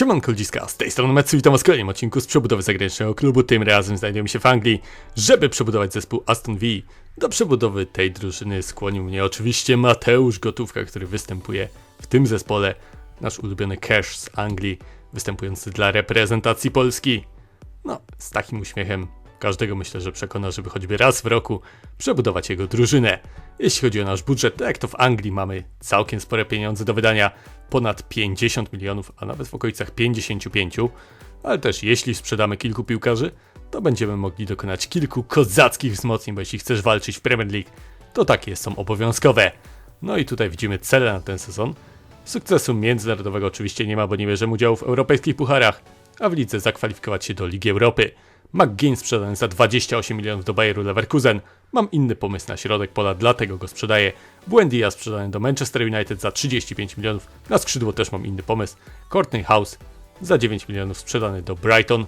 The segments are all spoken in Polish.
Siemanko ludziska, z tej strony Metsu, witam was w kolejnym odcinku z przebudowy zagranicznego klubu. Tym razem znajdujemy się w Anglii, żeby przebudować zespół Aston Villa. Do przebudowy tej drużyny skłonił mnie oczywiście Mateusz Gotówka, który występuje w tym zespole. Nasz ulubiony cash z Anglii, występujący dla reprezentacji Polski. No, z takim uśmiechem każdego myślę, że przekona, żeby choćby raz w roku przebudować jego drużynę. Jeśli chodzi o nasz budżet, to jak to w Anglii mamy całkiem spore pieniądze do wydania, ponad 50 milionów, a nawet w okolicach 55, ale też jeśli sprzedamy kilku piłkarzy, to będziemy mogli dokonać kilku kozackich wzmocnień, bo jeśli chcesz walczyć w Premier League, to takie są obowiązkowe. No i tutaj widzimy cele na ten sezon. Sukcesu międzynarodowego oczywiście nie ma, bo nie bierzemy udziału w europejskich pucharach, a w lidze zakwalifikować się do Ligi Europy. McGinn sprzedany za 28 milionów do Bayeru Leverkusen. Mam inny pomysł na środek pola, dlatego go sprzedaję. Buendia sprzedany do Manchester United za 35 milionów. Na skrzydło też mam inny pomysł. Courtney House za 9 milionów sprzedany do Brighton.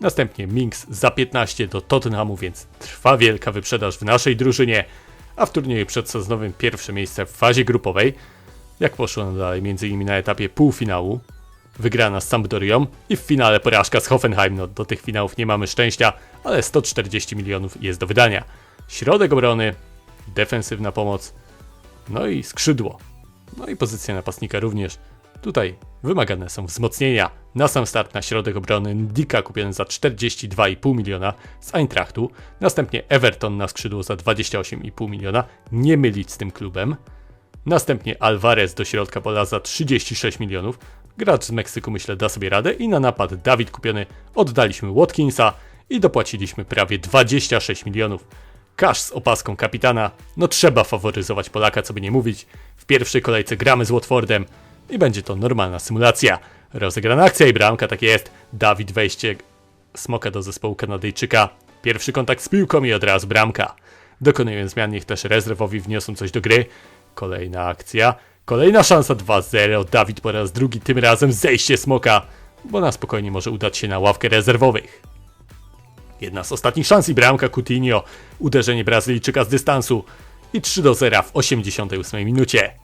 Następnie Minks za 15 do Tottenhamu, więc trwa wielka wyprzedaż w naszej drużynie. A w turnieju przedsezonowym pierwsze miejsce w fazie grupowej. Jak poszło dalej, między innymi na etapie półfinału, wygrana z Sampdorią i w finale porażka z Hoffenheim. No, do tych finałów nie mamy szczęścia, ale 140 milionów jest do wydania. Środek obrony, defensywna pomoc, no i skrzydło. No i pozycja napastnika również. Tutaj wymagane są wzmocnienia. Na sam start na środek obrony Ndika kupiony za 42,5 miliona z Eintrachtu. Następnie Everton na skrzydło za 28,5 miliona. Nie mylić z tym klubem. Następnie Alvarez do środka pola za 36 milionów. Gracz z Meksyku myślę da sobie radę i na napad Dawid kupiony oddaliśmy Watkinsa i dopłaciliśmy prawie 26 milionów. Cash z opaską kapitana, no trzeba faworyzować Polaka, co by nie mówić. W pierwszej kolejce gramy z Watfordem i będzie to normalna symulacja. Rozegrana akcja i bramka, tak jest. Dawid wejście smoka do zespołu Kanadyjczyka. Pierwszy kontakt z piłką i od razu bramka. Dokonuję zmian, niech też rezerwowi wniosą coś do gry. Kolejna akcja. Kolejna szansa 2-0. Dawid po raz drugi, tym razem zejście smoka, bo na spokojnie może udać się na ławkę rezerwowych. Jedna z ostatnich szans i bramka Coutinho. Uderzenie Brazylijczyka z dystansu. I 3 do 0 w 88 minucie.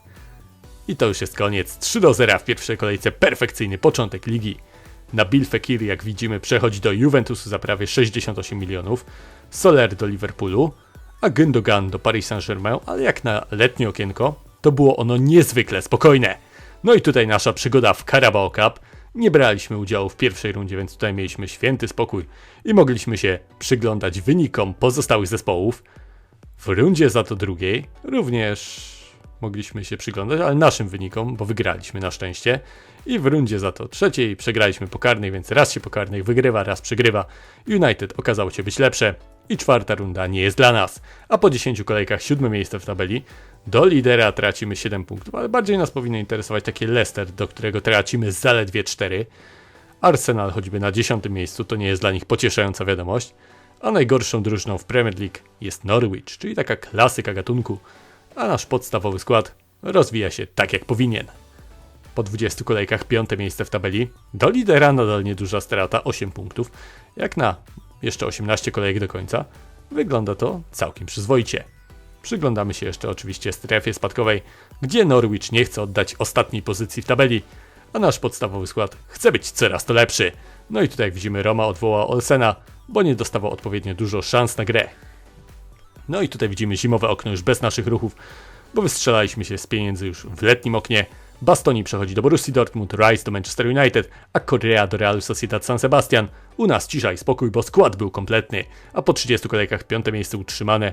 I to już jest koniec. 3 do 0 w pierwszej kolejce. Perfekcyjny początek ligi. Nabil Fekir, jak widzimy, przechodzi do Juventusu za prawie 68 milionów. Soler do Liverpoolu. A Gündogan do Paris Saint-Germain, ale jak na letnie okienko, to było ono niezwykle spokojne. No i tutaj nasza przygoda w Carabao Cup. Nie braliśmy udziału w pierwszej rundzie, więc tutaj mieliśmy święty spokój i mogliśmy się przyglądać wynikom pozostałych zespołów. W rundzie za to drugiej również mogliśmy się przyglądać, ale naszym wynikom, bo wygraliśmy na szczęście. I w rundzie za to trzeciej przegraliśmy pokarnej, więc raz się pokarnej wygrywa, raz przegrywa. United okazało się być lepsze i czwarta runda nie jest dla nas. A po 10 kolejkach siódme miejsce w tabeli. Do lidera tracimy 7 punktów, ale bardziej nas powinno interesować takie Leicester, do którego tracimy zaledwie 4. Arsenal choćby na 10 miejscu to nie jest dla nich pocieszająca wiadomość. A najgorszą drużyną w Premier League jest Norwich, czyli taka klasyka gatunku, a nasz podstawowy skład rozwija się tak jak powinien. Po 20 kolejkach piąte miejsce w tabeli. Do lidera nadal nieduża strata 8 punktów. Jak na jeszcze 18 kolejek do końca, wygląda to całkiem przyzwoicie. Przyglądamy się jeszcze oczywiście strefie spadkowej, gdzie Norwich nie chce oddać ostatniej pozycji w tabeli, a nasz podstawowy skład chce być coraz to lepszy. No i tutaj widzimy Roma odwołała Olsena, bo nie dostawał odpowiednio dużo szans na grę. No i tutaj widzimy zimowe okno już bez naszych ruchów, bo wystrzelaliśmy się z pieniędzy już w letnim oknie. Bastoni przechodzi do Borussii Dortmund, Rice do Manchester United, a Correa do Realu Sociedad San Sebastian. U nas cisza i spokój, bo skład był kompletny, a po 30 kolejkach piąte miejsce utrzymane.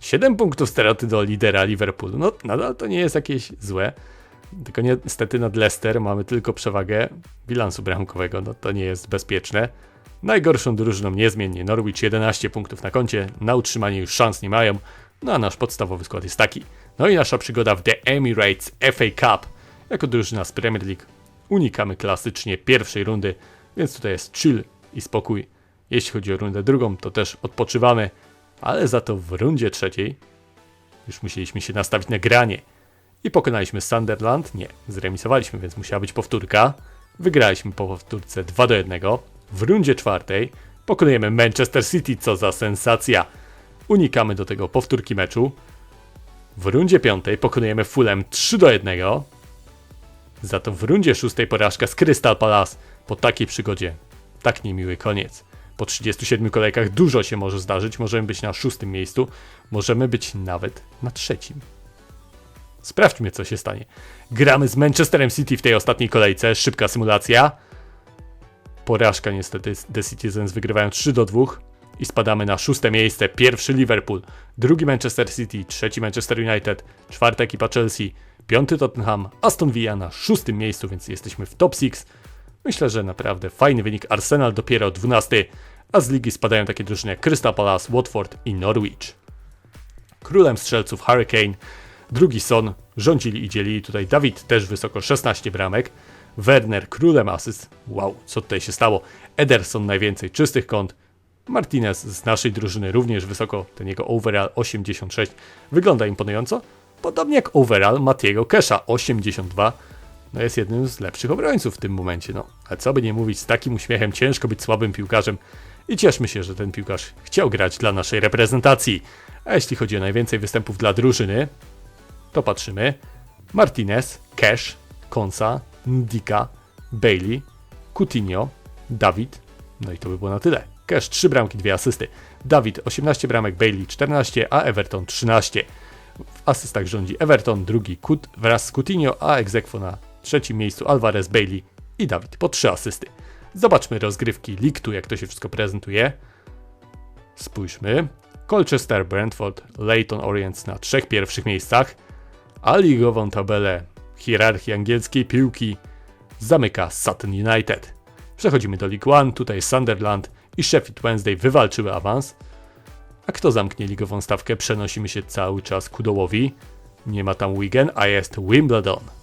7 punktów straty do lidera Liverpoolu. No nadal to nie jest jakieś złe. Tylko niestety nad Leicester mamy tylko przewagę bilansu bramkowego, no to nie jest bezpieczne. Najgorszą drużyną niezmiennie Norwich 11 punktów na koncie, na utrzymanie już szans nie mają, no a nasz podstawowy skład jest taki. No i nasza przygoda w The Emirates FA Cup. Jako drużyna z Premier League unikamy klasycznie pierwszej rundy, więc tutaj jest chill i spokój. Jeśli chodzi o rundę drugą, to też odpoczywamy, ale za to w rundzie trzeciej już musieliśmy się nastawić na granie. I pokonaliśmy Sunderland, nie, zremisowaliśmy, więc musiała być powtórka. Wygraliśmy po powtórce 2 do 1. W rundzie czwartej pokonujemy Manchester City, co za sensacja. Unikamy do tego powtórki meczu. W rundzie piątej pokonujemy Fulham 3 do 1. Za to w rundzie szóstej porażka z Crystal Palace po takiej przygodzie. Tak niemiły koniec. Po 37 kolejkach dużo się może zdarzyć, możemy być na szóstym miejscu, możemy być nawet na trzecim. Sprawdźmy, co się stanie. Gramy z Manchesterem City w tej ostatniej kolejce. Szybka symulacja. Porażka niestety. The Citizens wygrywają 3 do 2 i spadamy na szóste miejsce. Pierwszy Liverpool, drugi Manchester City, trzeci Manchester United, czwarta ekipa Chelsea, piąty Tottenham, Aston Villa na szóstym miejscu, więc jesteśmy w top 6. Myślę, że naprawdę fajny wynik. Arsenal dopiero 12, a z ligi spadają takie drużyny jak Crystal Palace, Watford i Norwich. Królem strzelców Hurricane, drugi Son, rządzili i dzielili tutaj Dawid też wysoko 16 bramek, Werner królem asyst, wow, co tutaj się stało, Ederson najwięcej czystych kąt, Martinez z naszej drużyny również wysoko, ten jego overall 86 wygląda imponująco, podobnie jak overall Matiego Kesha 82, no jest jednym z lepszych obrońców w tym momencie, no. Ale co by nie mówić, z takim uśmiechem ciężko być słabym piłkarzem i cieszmy się, że ten piłkarz chciał grać dla naszej reprezentacji. A jeśli chodzi o najwięcej występów dla drużyny, to patrzymy. Martinez, Cash, Konsa, Ndika, Bailey, Coutinho, Dawid, no i to by było na tyle. Cash 3 bramki, 2 asysty. Dawid 18 bramek, Bailey 14, a Everton 13. W asystach rządzi Everton, drugi Kut wraz z Coutinho, a egzekwo na trzecim miejscu Alvarez, Bailey i Dawid po 3 asysty. Zobaczmy rozgrywki League jak to się wszystko prezentuje. Spójrzmy. Colchester, Brentford, Leyton Orient na trzech pierwszych miejscach, a ligową tabelę hierarchii angielskiej piłki zamyka Sutton United. Przechodzimy do League One, tutaj Sunderland i Sheffield Wednesday wywalczyły awans. A kto zamknie ligową stawkę? Przenosimy się cały czas ku dołowi. Nie ma tam Wigan, a jest Wimbledon.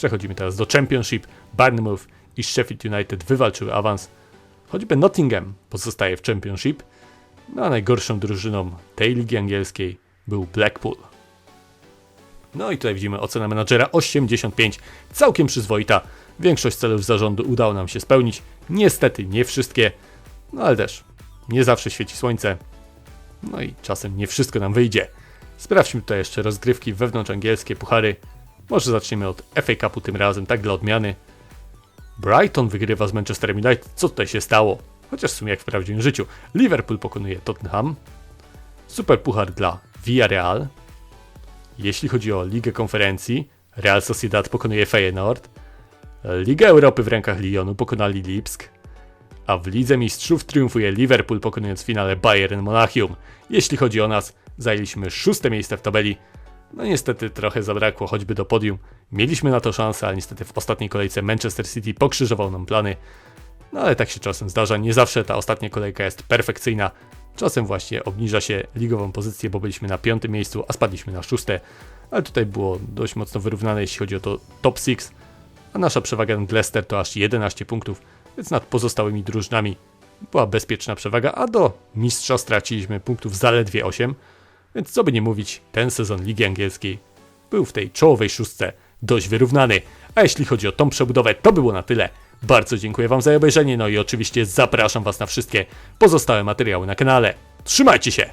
Przechodzimy teraz do Championship. Bournemouth i Sheffield United wywalczyły awans. Choćby Nottingham pozostaje w Championship. No a najgorszą drużyną tej ligi angielskiej był Blackpool. No i tutaj widzimy ocenę menadżera 85, całkiem przyzwoita. Większość celów zarządu udało nam się spełnić. Niestety nie wszystkie, no ale też nie zawsze świeci słońce. No i czasem nie wszystko nam wyjdzie. Sprawdźmy tutaj jeszcze rozgrywki wewnątrz angielskie puchary. Może zaczniemy od FA Cupu tym razem, tak dla odmiany. Brighton wygrywa z Manchesterem United. Co tutaj się stało? Chociaż w sumie jak w prawdziwym życiu. Liverpool pokonuje Tottenham. Super puchar dla Villarreal. Jeśli chodzi o Ligę Konferencji, Real Sociedad pokonuje Feyenoord. Liga Europy w rękach Lyonu pokonali Lipsk. A w Lidze Mistrzów triumfuje Liverpool pokonując w finale Bayern Monachium. Jeśli chodzi o nas, zajęliśmy szóste miejsce w tabeli. No niestety trochę zabrakło choćby do podium. Mieliśmy na to szansę, ale niestety w ostatniej kolejce Manchester City pokrzyżował nam plany. No ale tak się czasem zdarza, nie zawsze ta ostatnia kolejka jest perfekcyjna. Czasem właśnie obniża się ligową pozycję, bo byliśmy na piątym miejscu, a spadliśmy na szóste. Ale tutaj było dość mocno wyrównane, jeśli chodzi o to top 6. A nasza przewaga nad Leicester to aż 11 punktów, więc nad pozostałymi drużynami była bezpieczna przewaga, a do mistrza straciliśmy punktów zaledwie 8. Więc co by nie mówić, ten sezon Ligi Angielskiej był w tej czołowej szóstce dość wyrównany. A jeśli chodzi o tą przebudowę, to było na tyle. Bardzo dziękuję Wam za obejrzenie, no i oczywiście zapraszam Was na wszystkie pozostałe materiały na kanale. Trzymajcie się!